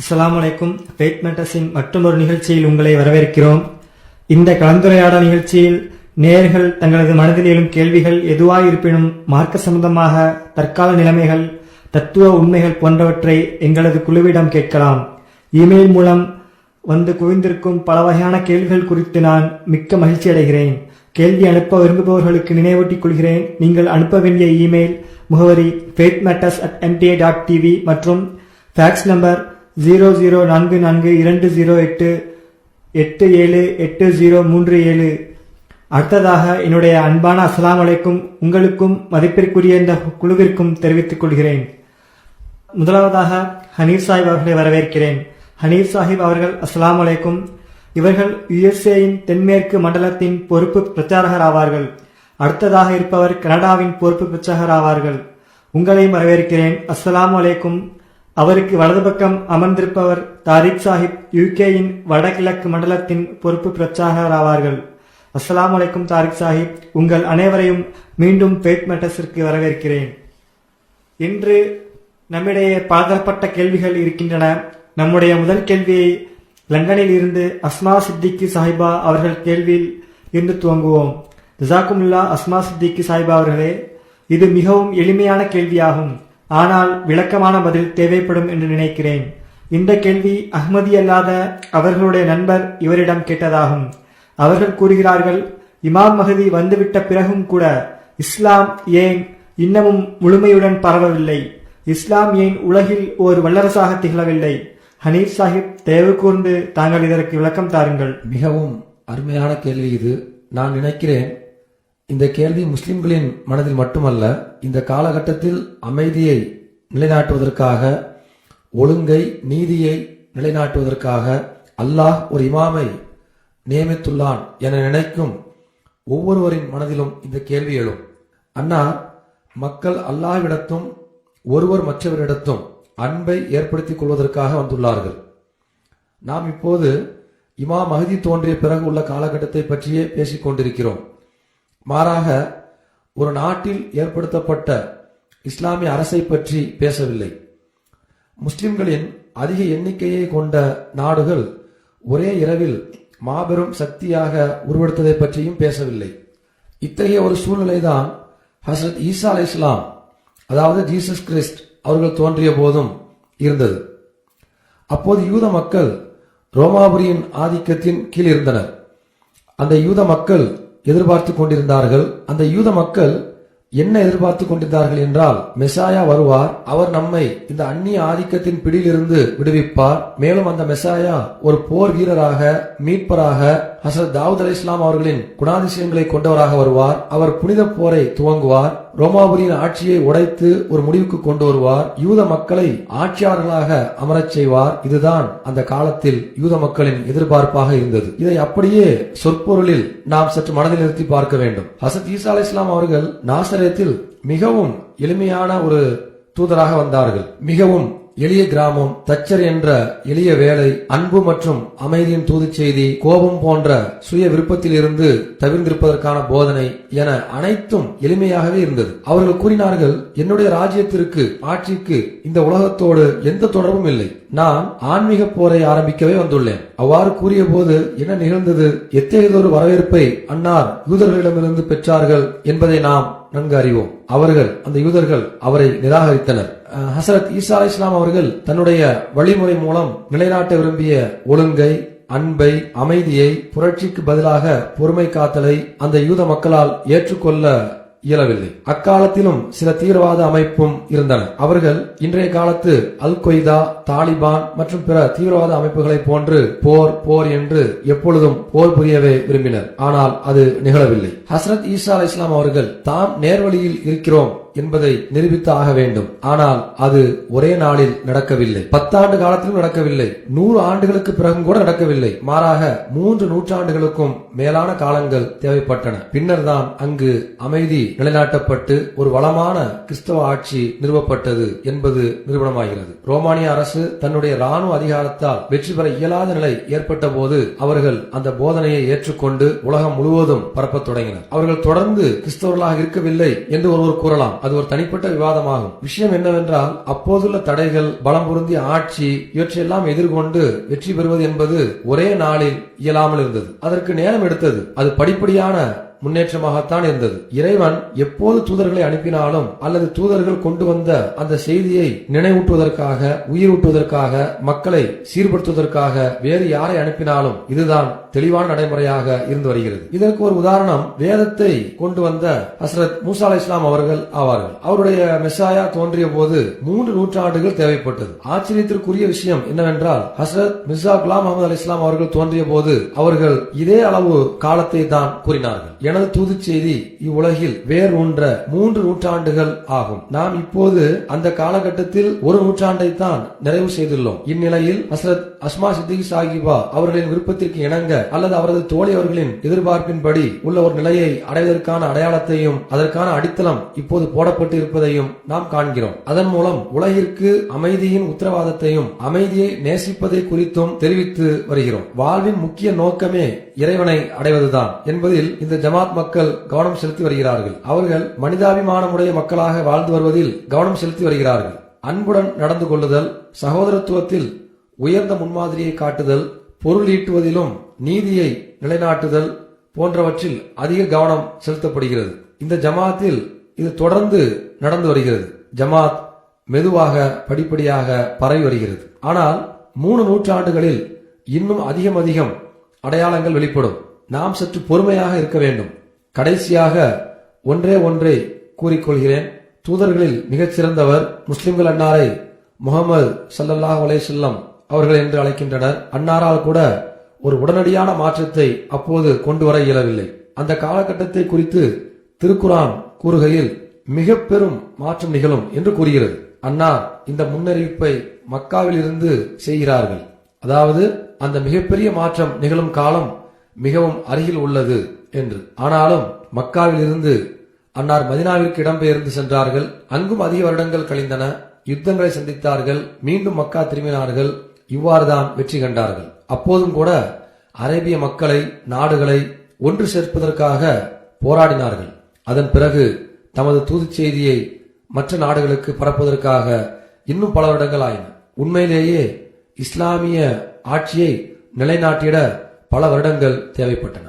அஸ்ஸலாமு அலைக்கும் மேட்டஸின் மற்றொரு நிகழ்ச்சியில் உங்களை வரவேற்கிறோம். இந்த கலந்துரையாடல் நிகழ்ச்சியில் நேர்கள் தங்களது மனதில் எழும் கேள்விகள் எதுவாயிருப்பினும் மார்க்க சம்பந்தமாக தற்கால நிலைமைகள் தத்துவ உண்மைகள் போன்றவற்றை எங்களது குழுவிடம் கேட்கலாம். இமெயில் மூலம் வந்து குவிந்திருக்கும் பல வகையான கேள்விகள் குறித்து நான் மிக்க மகிழ்ச்சி அடைகிறேன். கேள்வி அனுப்ப விரும்புபவர்களுக்கு நினைவூட்டிக் கொள்கிறேன். நீங்கள் அனுப்ப வேண்டிய இமெயில் முகவரி faith matters at MTA dot TV மற்றும் ஃபேக்ஸ் நம்பர் ஜீரோ ஜீரோ நான்கு நான்கு இரண்டு ஜீரோ எட்டு எட்டு ஏழு எட்டு ஜீரோ மூன்று ஏழு. அடுத்ததாக என்னுடைய அன்பான அஸ்லாம் அலைக்கும் உங்களுக்கும் மதிப்பிற்குரிய இந்த குழுவிற்கும் தெரிவித்துக் கொள்கிறேன். முதலாவதாக ஹனீர் சாஹிப் அவர்களை வரவேற்கிறேன். ஹனீர் சாஹிப் அவர்கள் அஸ்லாம் அலைக்கும் இவர்கள் யுஎஸ்ஏயின் தென்மேற்கு மண்டலத்தின் பொறுப்பு பிரச்சாரகர் ஆவார்கள். அடுத்ததாக இருப்பவர் கனடாவின் பொறுப்பு பிரச்சாரகர் ஆவார்கள். உங்களையும் வரவேற்கிறேன். அஸ்லாம் அலைக்கும் அவருக்கு வலது பக்கம் அமர்ந்திருப்பவர் தாரிக் சாஹிப் யுகேயின் வடகிழக்கு மண்டலத்தின் பொறுப்பு பிரச்சாரகர் ஆவார்கள். அஸ்ஸலாமு தாரிக் சாஹிப் உங்கள் அனைவரையும் மீண்டும் ஃபேத் மேட்டர்ஸிற்கு வரவேற்கிறேன். இன்று நம்மிடையே பலதரப்பட்ட கேள்விகள் இருக்கின்றன. நம்முடைய முதல் கேள்வியை லண்டனில் இருந்து அஸ்மா சித்திக்கு சாஹிபா அவர்கள் கேள்வியில் இருந்து துவங்குவோம். ஜசாக்குமுல்லா அஸ்மா சித்திக்கு சாஹிபா அவர்களே இது மிகவும் எளிமையான கேள்வியாகும். ஆனால் விளக்கமான பதில் தேவைப்படும் என்று நினைக்கிறேன். இந்த கேள்வி அஹ்மதி அல்லாத அவர்களுடைய நண்பர் இவரிடம் கேட்டதாகும். அவர்கள் கூறுகிறார்கள் இமாம் மகதி வந்துவிட்ட பிறகும் கூட இஸ்லாம் ஏன் இன்னமும் முழுமையுடன் பரவவில்லை? இஸ்லாம் ஏன் உலகில் ஒரு வல்லரசாக திகழவில்லை? ஹனீப் சாஹிப் தேவை கூர்ந்து தாங்கள் இதற்கு விளக்கம் தாருங்கள். மிகவும் அருமையான கேள்வி இது. நான் நினைக்கிறேன் இந்த கேள்வி முஸ்லிம்களின் மனதில் மட்டுமல்ல இந்த காலகட்டத்தில் அமைதியை நிலைநாட்டுவதற்காக ஒழுங்கை நீதியை நிலைநாட்டுவதற்காக அல்லாஹ் ஒரு இமாமை நியமித்துள்ளான் என நினைக்கும் ஒவ்வொருவரின் மனதிலும் இந்த கேள்வி எழும். அண்ணா மக்கள் அல்லாஹ்விடத்தும் ஒருவர் மற்றவரிடத்தும் அன்பை ஏற்படுத்திக் கொள்வதற்காக வந்துள்ளார்கள். நாம் இப்போது இமா மகதி தோன்றிய பிறகு உள்ள காலகட்டத்தை பற்றியே பேசிக் கொண்டிருக்கிறோம். மாறாக ஒரு நாட்டில் ஏற்படுத்தப்பட்ட இஸ்லாமிய அரசை பற்றி பேசவில்லை. முஸ்லிம்களின் அதிக எண்ணிக்கையை கொண்ட நாடுகள் ஒரே இரவில் மாபெரும் சக்தியாக உருவெடுத்ததை பற்றியும் பேசவில்லை. இத்தகைய ஒரு சூழ்நிலைதான் ஹசரத் ஈசா அலை இஸ்லாம் அதாவது ஜீசஸ் கிறிஸ்ட் அவர்கள் தோன்றிய போதும் இருந்தது. அப்போது யூத மக்கள் ரோமாபுரியின் ஆதிக்கத்தின் கீழ் இருந்தனர். அந்த யூத மக்கள் எதிர்பார்த்து கொண்டிருந்தார்கள். அந்த யூத மக்கள் என்ன எதிர்பார்த்து கொண்டிருந்தார்கள் என்றால் மெசாயா வருவார் அவர் நம்மை இந்த அந்நிய ஆதிக்கத்தின் பிடியிலிருந்து விடுவிப்பார். மேலும் அந்த மெசாயா ஒரு போர் வீரராக மீட்பராக ஹசரத் தாவூத் அலி இஸ்லாம் அவர்களின் குணாதிசயங்களை கொண்டவராக வருவார். அவர் புனித போரை துவங்குவார். ரோமாபுரியின் ஆட்சியை உடைத்து ஒரு முடிவுக்கு கொண்டு வருவார். யூத மக்களை ஆட்சியாளர்களாக அமரச் செய்வார். இதுதான் அந்த காலத்தில் யூத மக்களின் எதிர்பார்ப்பாக இருந்தது. இதை அப்படியே சொற்பொருளில் நாம் சற்று மனதில் நிறுத்தி பார்க்க வேண்டும். ஹசத் ஈசா அலி இஸ்லாம் அவர்கள் நாசரேத்தில் மிகவும் எளிமையான ஒரு தூதராக வந்தார்கள். மிகவும் எளிய கிராமம் தச்சர் என்ற எளிய வேலை அன்பு மற்றும் அமைதியின் தூது செய்தி கோபம் போன்ற சுய விருப்பத்தில் இருந்து தவிர்ந்திருப்பதற்கான போதனை என அனைத்தும் எளிமையாகவே இருந்தது. அவர்கள் கூறினார்கள் என்னுடைய ராஜ்யத்திற்கு ஆட்சிக்கு இந்த உலகத்தோடு எந்த தொடர்பும் இல்லை. நான் ஆன்மீக போரை ஆரம்பிக்கவே வந்துள்ளேன். அவ்வாறு கூறிய போது என்ன நிகழ்ந்தது? எத்தகையதொரு வரவேற்பை அன்னார் யூதர்களிடமிருந்து பெற்றார்கள் என்பதை நாம் நன்கு அறிவோம். அவர்கள் அந்த யூதர்கள் அவரை நிராகரித்தனர். ஹசரத் ஈசா இஸ்லாம் அவர்கள் தன்னுடைய வழிமுறை மூலம் நிலைநாட்ட விரும்பிய ஒழுங்கை அன்பை அமைதியை புரட்சிக்கு பதிலாக பொறுமை காத்தலை அந்த யூத மக்களால் ஏற்றுக்கொள்ள இயலவில்லை. அக்காலத்திலும் சில தீவிரவாத அமைப்பும் இருந்தன. அவர்கள் இன்றைய காலத்து அல் கொய்தா தாலிபான் மற்றும் பிற தீவிரவாத அமைப்புகளை போன்று போர் போர் என்று எப்பொழுதும் போர் புரியவே விரும்பினர். ஆனால் அது நிகழவில்லை. ஹசரத் ஈசா அலி இஸ்லாம் அவர்கள் தாம் நேர்வழியில் இருக்கிறோம். என்பதை நிரூபித்து ஆக வேண்டும். ஆனால் அது ஒரே நாளில் நடக்கவில்லை. பத்தாண்டு காலத்திலும் நடக்கவில்லை. நூறு ஆண்டுகளுக்கு பிறகும் கூட நடக்கவில்லை. மாறாக மூன்று நூற்றாண்டுகளுக்கும் மேலான காலங்கள் தேவைப்பட்டன. பின்னர் தான் அங்கு அமைதி நிலைநாட்டப்பட்டு ஒரு வளமான கிறிஸ்தவ ஆட்சி நிறுவப்பட்டது என்பது நிறுவனமாகிறது ரோமானிய அரசு தன்னுடைய ராணுவ அதிகாரத்தால் வெற்றி பெற இயலாத நிலை ஏற்பட்ட போது அவர்கள் அந்த போதனையை ஏற்றுக்கொண்டு உலகம் முழுவதும் பரப்பத் தொடங்கினர். அவர்கள் தொடர்ந்து கிறிஸ்தவர்களாக இருக்கவில்லை என்று ஒருவர் கூறலாம். அது ஒரு தனிப்பட்ட விவாதமாகும். விஷயம் என்னவென்றால் அப்போதுள்ள தடைகள் பலம் பொருந்திய ஆட்சி இவற்றையெல்லாம் எதிர்கொண்டு வெற்றி பெறுவது என்பது ஒரே நாளில் இயலாமல் இருந்தது. அதற்கு நேரம் எடுத்தது. அது படிப்படியான முன்னேற்றமாகத்தான் இருந்தது. இறைவன் எப்போது தூதர்களை அனுப்பினாலும் அல்லது தூதர்கள் கொண்டு வந்த அந்த செய்தியை நினைவூட்டுவதற்காக உயிரூட்டுவதற்காக மக்களை சீர்படுத்துவதற்காக வேறு யாரை அனுப்பினாலும் இதுதான் தெளிவான நடைமுறையாக இருந்து வருகிறது. இதற்கு ஒரு உதாரணம் வேதத்தை கொண்டு வந்த ஹசரத் மூசா அலி இஸ்லாம் அவர்கள் ஆவார்கள். அவருடைய மெசாயா தோன்றிய போது மூன்று நூற்றாண்டுகள் தேவைப்பட்டது. ஆச்சரியத்திற்குரிய விஷயம் என்னவென்றால் ஹசரத் மிர்சா குலாம் அகமது அலி இஸ்லாம் அவர்கள் தோன்றிய போது அவர்கள் இதே அளவு காலத்தை தான் கூறினார்கள். எனது தூதுச் செய்தி இவ்வுலகில் வேர் ஊன்ற மூன்று நூற்றாண்டுகள் ஆகும். நாம் இப்போது அந்த காலகட்டத்தில் ஒரு நூற்றாண்டை தான் நிறைவு செய்துள்ளோம். இந்நிலையில் ஹசரத் அஸ்மா சித்திக் சாஹிபா அவர்களின் விருப்பத்திற்கு இணங்க அல்லது அவரது தோழியவர்களின் எதிர்பார்ப்பின்படி உள்ள ஒரு நிலையை அடைவதற்கான அடையாளத்தையும் அதற்கான அடித்தளம் இப்போது போடப்பட்டு இருப்பதையும் நாம் காண்கிறோம். அதன் மூலம் உலகிற்கு அமைதியின் உத்தரவாதத்தையும் அமைதியை நேசிப்பதை குறித்தும் தெரிவித்து வருகிறோம். வாழ்வின் முக்கிய நோக்கமே இறைவனை அடைவதுதான் என்பதில் இந்த ஜமாத் மக்கள் கவனம் செலுத்தி வருகிறார்கள். அவர்கள் மனிதாபிமானமுடைய மக்களாக வாழ்ந்து வருவதில் கவனம் செலுத்தி வருகிறார்கள். அன்புடன் நடந்து கொள்ளுதல் சகோதரத்துவத்தில் உயர்ந்த முன்மாதிரியை காட்டுதல் பொருள் ஈட்டுவதிலும் நீதியை நிலைநாட்டுதல் போன்றவற்றில் அதிக கவனம் செலுத்தப்படுகிறது. இந்த ஜமாத்தில் இது தொடர்ந்து நடந்து வருகிறது. ஜமாத் மெதுவாக படிப்படியாக பரவி வருகிறது. ஆனால் மூணு நூற்றாண்டுகளில் இன்னும் அதிகம் அதிகம் அடையாளங்கள் வெளிப்படும். நாம் சற்று பொறுமையாக இருக்க வேண்டும். கடைசியாக ஒன்றே ஒன்றை கூறிக்கொள்கிறேன். தூதர்களில் மிகச்சிறந்தவர் முஸ்லிம்கள் அன்னாரை முகமது சல்லல்லாஹ் அலே செல்லம் அவர்கள் என்று அழைக்கின்றனர். அன்னாரால் கூட ஒரு உடனடியான மாற்றத்தை அப்போது கொண்டு வர இயலவில்லை. அந்த காலகட்டத்தை குறித்து திருக்குரான் கூறுகையில் மிக பெரும் மாற்றம் நிகழும் என்று கூறுகிறது. அன்னார் இந்த முன்னறிவிப்பை மக்காவில் இருந்து செய்கிறார்கள். அதாவது அந்த மிகப்பெரிய மாற்றம் நிகழும் காலம் மிகவும் அருகில் உள்ளது என்று. ஆனாலும் மக்காவில் இருந்து அன்னார் மதினாவிற்கு இடம்பெயர்ந்து சென்றார்கள். அங்கும் அதிக வருடங்கள் கழிந்தன. யுத்தங்களை சந்தித்தார்கள். மீண்டும் மக்கா திரும்பினார்கள். இவ்வாறுதான் வெற்றி கண்டார்கள். அப்போதும் கூட அரேபிய மக்களை நாடுகளை ஒன்று சேர்ப்பதற்காக போராடினார்கள். அதன் பிறகு தமது தூதுச் செய்தியை மற்ற நாடுகளுக்கு பரப்புவதற்காக இன்னும் பல வருடங்கள் ஆயின. உண்மையிலேயே இஸ்லாமிய ஆட்சியை நிலைநாட்டிட பல வருடங்கள் தேவைப்பட்டன.